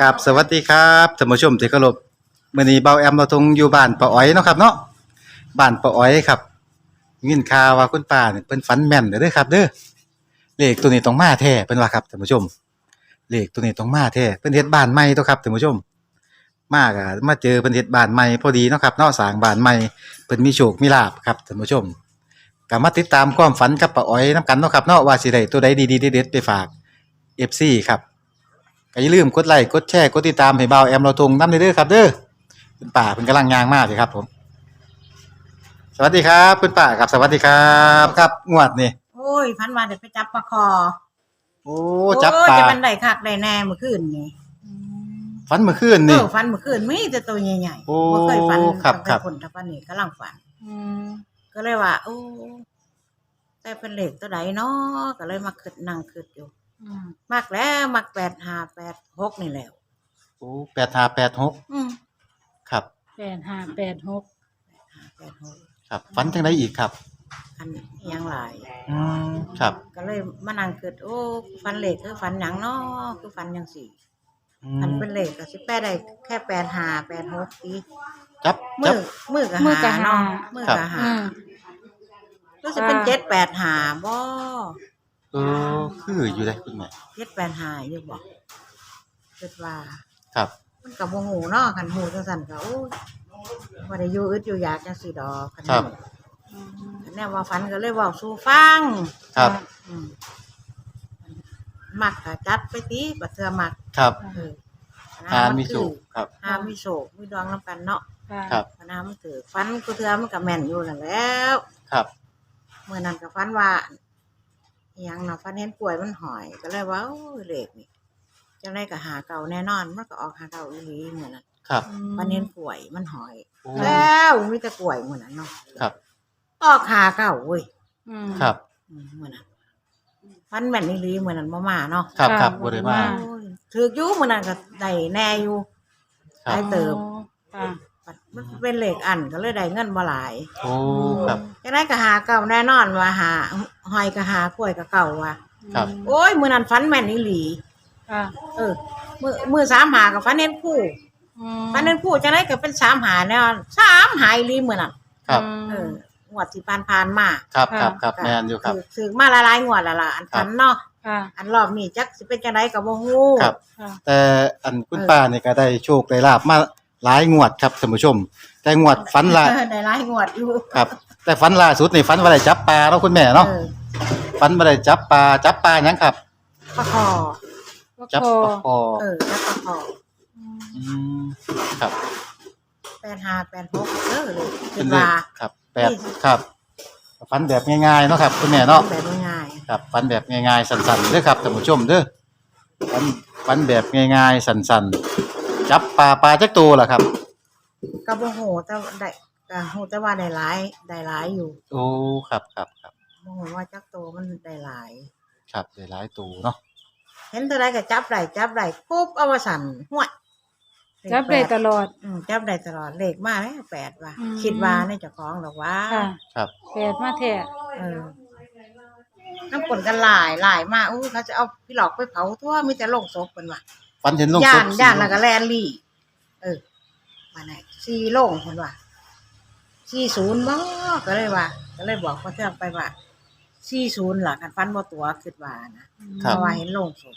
กับสวัสดีครับท่านผู้ชมที่เคารพมื้อนี้เบาแอมเราทงอยู่บ้านป้าอ้อยเนาะครับเนาะบ้านป้าอ้อยครับยินข่าวว่าคุณป้าเนี่ยเพิ่นฝันแม่นเด้อครับ เด้อเลขตัวนี้ต้องมาแท้เพิ่นว่าครับท่านผู้ชมเลขตัวนี้ต้องมาแท้เพิ่นเฮ็ดบ้านใหม่ตัวครับท่านผู้ชม มาก็มาเจอเพิ่นเฮ็ดบ้านใหม่พอดีเนาะครับเนาะสร้างบ้านใหม่เพิ่นมีโชคมีลาภครับท่านผู้ชมก็มาติดตามความฝันกับป้าอ้อยนํกันเนาะครับเนาะว่าสิได้ตัวใดดีๆเด็ดๆไปฝาก FC ครับ ก็อย่าลืมกดไลค์กดแชร์กดติดตามให้เบาแอมเราทงนำเด้อครับเด้อคุณป้าเพิ่นกำลังย่างมากเลยครับผม สวัสดีครับคุณป้าครับสวัสดีครับครับงวดนี่โอ้ยพันว่าเดี๋ยวไปจับปลาคอโอ้จับปลาโอ้ยจะมันได้คักได้แน่เมื่อคืนนี่ฝันเมื่อคืนเอนี่อฟันเมื่อคืนมีแต่ตัวใหญ่โอ้ๆบ่เคยฟันครับตั้งครัแต่บคนทัฟันนี่กำลังฝันอืมก็เลยว่าโอ้แต่เป็นเหล็กตัวใดเนาะก็เลยมาคิดนั่งคิดอยู่ อืมมักแล้วมักแปดห้าแปดหกนี่แหล้วโอ้แปดห้าแปดหกอืมครับ แปดห้าแปดหกห้าแปดหกครับฝันจังไดอีกครับอันอิหยังหลาย อืมครับก็เลยมานั่งคิดโอ้ฟันเหล็กคือฟันหยังเนาะคือฟันหยังสี่อือันมเป็นเหล็กก็สิแปดได้แค่แปดห้าแปดหกอีจับมืจับ อมือกับหาเนาะมือครับกับหาอืมรู้สึกเป็นเจ็ดแปดหาบ่ เออคืออยู่ได้คุณแม่เจ็ดแปดหาอยู่บ่คิดว่า ครับ มันกับโมโหเนาะคันหูจังสั่นก็โอ้ยบ่ได้อยู่อึดอยู่อยากจังสิดอกคันครันี้บคันแน่ว่าฝันก็เลยเว้าสู่ฟังครับ อืมมักก็จัดไปติบัดเทื่อมักครับเออหามีโชคครับหามีโชคมีดวงนํกันเนาะค่ะครับคันหามันถือฝันกูเทื่อมันก็แม่นอยู่นั่นแหล้ว ครับเมื่อนั้นก็ฝันว่าอห ยังเนาะฝันเห็นกล้วยมันหอย ก็เลยว่าโอ้ยเลขนี่จังไดก็หาเก่าแน่นอนมันก็ออกหาเก่าอีหลีเหมือนนั้นครับฝันเห็นกล้วยมันหอย โอ้แล้วมีแต่กล้วยเหมือนนั้นเนาะครับ ออกหาเก่าเว้ยอืม ครับ อืมเหมือนนั้นฝันแม่นอีหลีเหมือนนั้นบ่มาเนาะครับครับค่ะบ่ได้มาอ่าโอ้ยถือกอยู่เหมือนนั้นก็ได้แน่อยู่ ครับ ได้เติมค่ะ มันเป็นเลขอันก็เลยได้เงินบ่หลายโอ้ครับจังไดก็หาเก่าแน่นอนว่าหาหอยก็หากล้วยก็เก่าว่ะครับ โอ้ยมื้อนั้นฝันแม่นอีหลี ค่ะเออ มือมือสามหากับฟันเน้นคู่อืมฟันเน้นคู่จะได้ก็เป็นสามหาแน่นอนสามหายลีเหมือนอะครับ เอองวดที่ผ่านผ่านๆมาครับครับครับแม่นอยู่ครับ ถืถือมาละลายงวดละล่ะอันฟันเนาะค่ะอันรอบนี้จักสิเป็นจังไดกับบ่ฮู้ ครับ ค่ะ แต่อันคุณป้าเนี่ยก็ได้โชคได้ลาบมา หลายงวดครับท่านผู้ชม แต่งวดฝันละเออได้หลายงวดอยู่ครับ แต่ฝันล่าสุดนี่ฝันว่าได้จับปลาเนาะคุณแม่เนาะเออฝันว่าได้จับปลาจับปลาหยังครับ ปลาคอจับปลาคอเออจับปลาคออืมครับแปดห้าแปดหกเออเลยคิเป็นดเลขว่าครับแปดครับฝันแบบง่ายๆเนาะครับคุณแม่เนาะ แบบง่ายครับฝันแบบง่ายๆ สั้นๆเด้อครับท่านผู้ชมเด้อฝันฝันแบบง่ายๆ สั้นๆ จับปลาปลาจักตัวล่ะครับๆกับบ่ฮู้แต่ว่าได้ก็ฮู้แต่ว่าได้หลายได้หลายอยู่โอ้ครับครับครับบ่ฮู้ว่าจักโตมันได้หลาย ครับได้หลายตัวเนาะเห็นเท่าไรก็จับได้จับได้ปุ๊บเอามาสั่นห้วยเลขจับได้แปตลอด อืมจับได้ตลอดเลขมาแล้วแปดว่ะอืม คิดว่าในเจ้าของหรอกว่าค่ะครับแปดมาแท้เออน้ำกลนกันหลายหลายมากอู้เขาจะเอาพี่หลอกไปเผาทั่วมีแต่ลงศพเป็นว่ะ ฝันเห็นลงย่าศนพย่านแล้วก็แลนลี่ เออมาไหนซีโล่งคนว่ะซีศูนย์บ่ก็เลยว่า ก็เลยบอกเขาเทื่องไปว่าซีศูนย์ล่ะกันฟันบ่ตัวคิดว่านะเพราะว่าเห็นลงศพ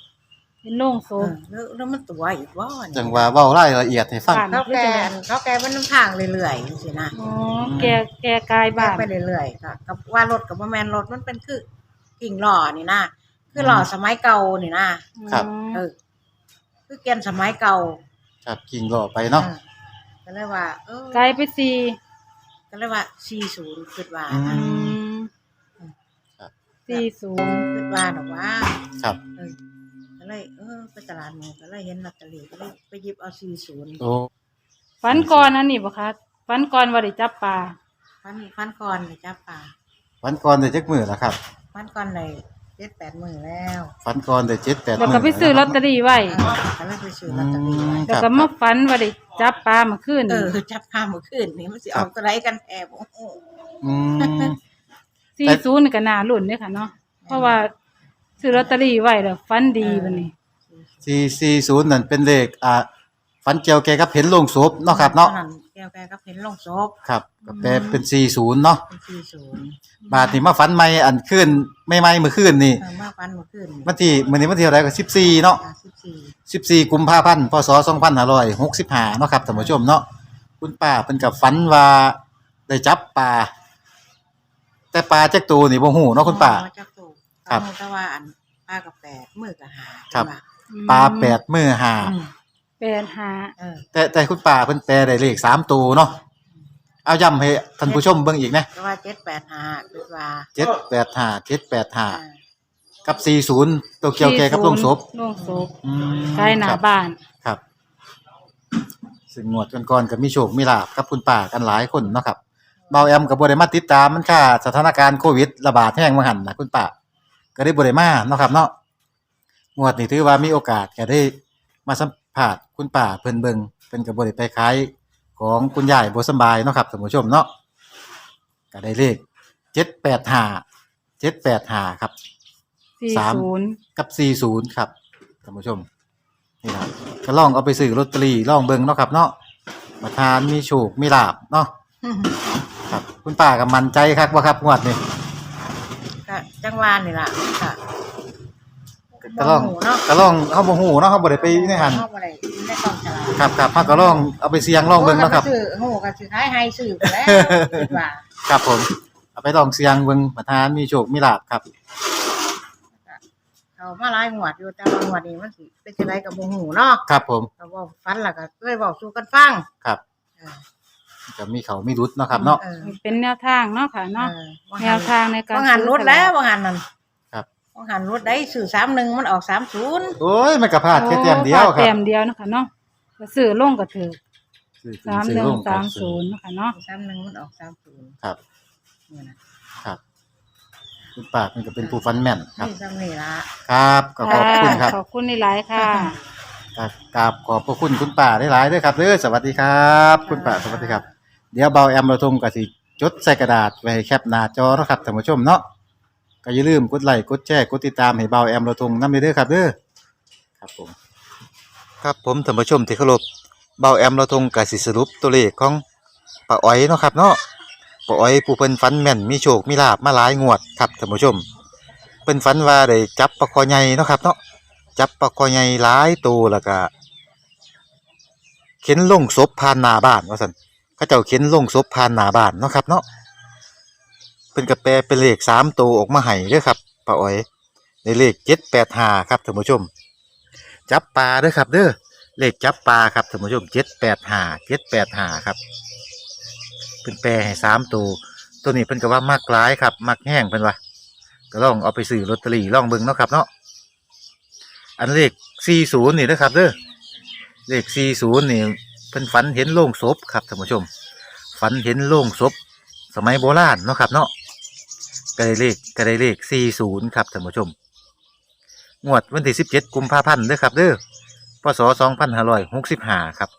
เป็นโล่งโศเออแล้วแล้วมันตัวอีกว่าจังว่าเว้ารายละเอียดให้ฟังค่ะเขาแกนเขาแกมันน้ำทางเรื่อยๆสินะอ๋อแกแกกายแกบ้านไปเรื่อยๆก็กับว่ารถกับว่าแมนรถมันเป็นคือกิ่งหล่อนี่นะคือหล่อสมัยเก่านี่นะครับเออ คือแกนสมัยเก่าครับกิ่งรอไปเนาะออก็เลยว่า เออกลายไปสี่ก็เลยว่าสี่ศูนย์คิดว่าอืนะอืมสี่ศูนย์คิดว่าดอกว่าครับเออก็เลยเออไปตลาดหมูก็เลยเห็นลอตเตอรี่ก็เลยไปหยิบเอาสี่ศูนย์โอ้ฝันก่อนนั่นนี่บ่คะฝันก่อนว่าได้จับปลาฟันฟันก่อนเลยจ้าป่าฝันก่อนได้จักมื้อล่ะครับฟันก่อนเลย เจ็ดแปดหมื่นแล้วฝันก่อนได้7 8แล้วก็ไปซื้อลอตเตอรี่ไว้เออก็เลยไปซื้อลอตเตอรี่ไว้แล้วก็มาฝันว่าได้จับปลามาขึ้นเออจับพาเมื่อคืนนี่มันสิออกตัวไรกันแอบโอ้โหอืมสี่ศูนย์นี่ก็น่าลุ้นเด้อค่ะเนาะเพราะว่าซื้อลอตเตอรี่ไว้แล้วฝันดีบัดนี้สี่สี่ศูนย์นั่นเป็นเลขอ่าฝันเกี่ยวแกกับเห็นโลงศพเนาะครับเนาะท่แก้วแกก็เห็นลงศพครับก็แปลเป็นสี่ศูนย์เนาะเป็นสี่ศูนย์บาทนี่มาฝันใหม่อันขึ้นไม่ใหม่เมื่อคืนนี่เออมาฟันเมื่อคืนวันที่มื้อนี้วันที่เท่าไหร่ก็สิบสี่เนาะสิบสี่สิบสี่กุมภาพันธ์พศสองพันห้าร้อยหกสิบห้าเนาะครับท่านผู้ชมเนาะคุณป้าเพิ่นกับฝันว่าได้จับปลาแต่ปลาจักตัวนี่บ่ฮู้เนาะคุณป้าเจ้าตู่ครับเอาแต่ว่าอันป้ากับแปดมือกับหาครับว่าปลาแปดมือหาอืม แปดห้าเออแต่แต่คุณป้าเพิ่นแปลได้เลขสามตัวเนาะเอาย้ำให้ท่านผู้ชมเบิ่งอีกนะแต่ว่าเจ็ดแปดหาคือว่าเจ็ดแปดห้าเจ็ดแปดห้าอ่ากับสี่ศูนย์ตัวเกี่ยวแกกับโลงศพโลงศพอืมใกล้หน้าครับ บ้าน ครับ ซึ่งงวดก่อนๆก็มีโชคมีลาบกับคุณป้ากันหลายคนเนาะครับเบาแอมกับบ่ได้มาติดตามมันค่าสถานการณ์โควิดระบาดแห้งมาหันนะคุณป้าก็ได้บ่ได้มาเนาะครับ เนาะงวดนี้ถือว่ามีโอกาสก็ได้มาสัม ภาษณ์คุณป้าเพิ่นเบิ่งเพิ่นก็บ่ได้ไปขายของคุณยายบ่สำบายเนาะครับท่านผู้ชมเนาะก็ได้เลข785 785ครับ สี่สาม ศูนย์กับ 40 ครับท่านผู้ชมนี่ครับก็ลองเอาไปซื้อลอตเตอรี่ลองเบิ่งเนาะครับ เนาะมาทานมีโชคมีลาบเนาะครับ คุณป้าก็มั่นใจคักว่าครับงวดนี้ ก็จังหวานนี่ล่ะค่ะ ก็ลองบ่หูเนาะก็ลองเฮาบ่ฮู้เนาะเฮาบ่ได้ไปในหันเข้าบ่ได้ในกล่องฉลากครับครับเฮาก็ลองเอาไปเสี่ยงลองเบิ่งเนาะครับ โอ้ยก็ซื้อโหก็สิขายให้ซื้อไปแล้วคิดว่าครับผม เอาไปลองเสี่ยงเบิ่งมาทานมีโชคมีลาบครับเขามาหลายงวดอยู่แต่ว่างวดนี้มันสิเป็นจังไดก็บ่ฮู้เนาะครับผมก็เว้าฟันแล้วก็เลยเว้าสู่กันฟังครับเออก็มีเขามีรุดเนาะครับเนาะเออเป็นแนวทางเนาะค่ะเนาะเออว่าแนหัวนทางในการว่าหันซื้อรุดสแล้วกว่าหันนั่น ครับว่าหันรุดได้ซื้อ31มันออก30โอ้ยมันก็พลาดแค่แต้มเดียวครัแต้บมเดียวเนาะค่ะเนาะก็ซื้อลงก็ถือซื้อสามซื้หอนึ่งลงสามศูนย์เนาะค่ะเนาะ31มันออก30ครับนี่นะครับคุณป้ามันก็เป็นผู้ฟันแม่นครับ นี่ซ้ำนี่ล่ะครับก็ขอบคุณครับขอบคุณหลายๆค่ะ ครับกราบขอบพระคุณคุณป้าได้หลายๆเด้อครับเด้อสวัสดีครับ คุณป้าสวัสดีครับ เดี๋ยวเบาแอมเราทงก็สิจดใส่กระดาษไว้ให้แคปหน้าจอเนาะครับท่านผู้ชมเนาะ ก็อย่าลืมกดไลค์กดแชร์กดติดตามให้เบาแอมเราทงนำเด้อครับเด้อครับผมครับผมท่านผู้ชมที่เคารพเบาแอมเราทงก็สิสรุปตัวเลขของป้าอ้อยเนาะครับเนาะป้าอ้อยผู้เพิ่นฝันแม่นมีโชคมีลาบมาหลายงวดครับท่านผู้ชมเพิ่นฝันว่าได้จับปลาคอใหญ่เนาะครับเนาะจับปลาคอใหญ่หลายตัวแล้วก็เข็นลงศพผ่านหน้าบ้านว่าซั่นเขาเจ้าเข็นลงศพผ่านหน้าบ้านเนาะครับเนาะ เพิ่นก็แปลเป็นเลขสามตัวออกมาให้เด้อครับป้าอ้อยในเลข785ครับท่านผู้ชม จับปลาเด้อครับ เด้อเลขจับปลาครับท่านผู้ชม785 785ครับเพิ่นแปลให้สามตัวตัวนี้เพิ่นก็ว่ามักหลายครับมักแห้งเพิ่นว่าก็ลองเอาไปซื้อลอตเตอรี่ลองเบิ่งเนาะครับเนาะอันเลข40นี่นะครับเด้อเลข40นี่เพิ่นฝันเห็นโล่งศพครับท่านผู้ชม ฝันเห็นโล่งศพสมัยโบราณเนาะครับเนาะ ก็ได้เลขก็ได้เลข40ครับท่านผู้ชม งวดวันที่17กุมภาพันธ์เด้อครับเด้อพศ2565ครับ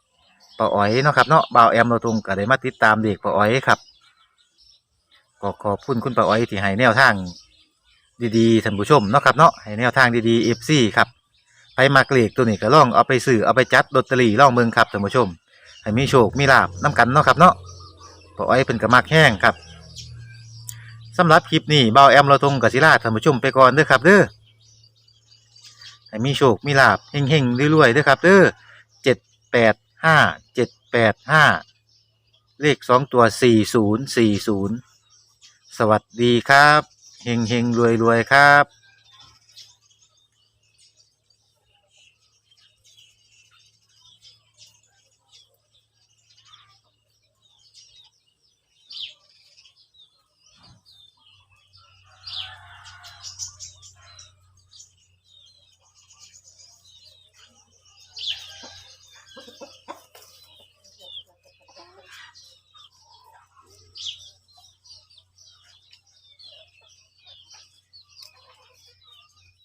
ป้าอ๋อยเนาะครับเนาะบ่าวแอมเราตรงก็ได้มาติดตามเด็กป้าอ๋อยครับก็ขอบคุณคุณป้าอ๋อยที่ให้แนวทางดีๆท่านผู้ชมเนาะครับเนาะให้แนวทางดีๆ FC ครับไปมักเลขตัวนี้ก็ล่องเอาไปซื้อเอาไปจัดลอตเตอรี่ลองเบิ่งครับท่านผู้ชมให้มีโชคมีลาบนํกันเนาะครับเนาะปอ้อยเพิ่นก็มักแห้งครับ สำหรับคลิปนี้เบาแอมเราทงกับศิลาท่านผู้ชมไปก่อนเด้อครับเด้อให้มีโชคมีลาบเฮงๆรวยๆเด้อครับเด้อ785 785เลขสองตัวสี่ศูนย์สี่ศูนย์สวัสดีครับเฮงเฮงรวยรวยๆครับ